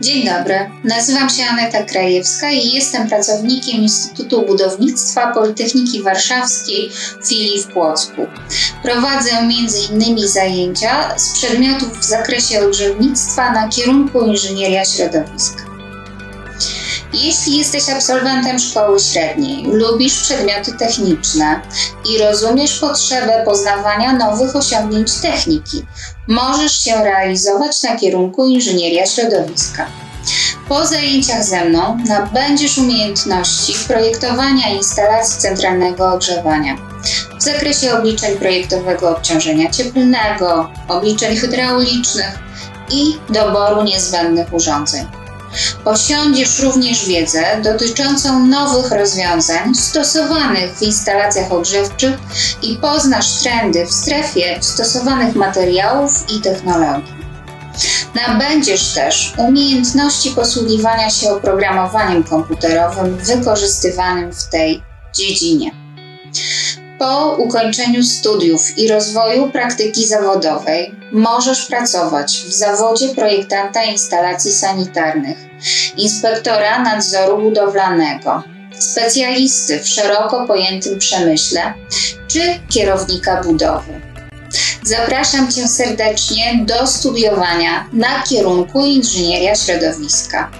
Dzień dobry, nazywam się Aneta Krajewska i jestem pracownikiem Instytutu Budownictwa Politechniki Warszawskiej filii w Płocku. Prowadzę m.in. zajęcia z przedmiotów w zakresie ogrzewnictwa na kierunku inżynieria środowiska. Jeśli jesteś absolwentem szkoły średniej, lubisz przedmioty techniczne i rozumiesz potrzebę poznawania nowych osiągnięć techniki, możesz się realizować na kierunku inżynieria środowiska. Po zajęciach ze mną nabędziesz umiejętności projektowania instalacji centralnego ogrzewania w zakresie obliczeń projektowego obciążenia cieplnego, obliczeń hydraulicznych i doboru niezbędnych urządzeń. Posiądziesz również wiedzę dotyczącą nowych rozwiązań stosowanych w instalacjach ogrzewczych i poznasz trendy w strefie stosowanych materiałów i technologii. Nabędziesz też umiejętności posługiwania się oprogramowaniem komputerowym wykorzystywanym w tej dziedzinie. Po ukończeniu studiów i rozwoju praktyki zawodowej możesz pracować w zawodzie projektanta instalacji sanitarnych, inspektora nadzoru budowlanego, specjalisty w szeroko pojętym przemyśle czy kierownika budowy. Zapraszam Cię serdecznie do studiowania na kierunku inżynieria środowiska.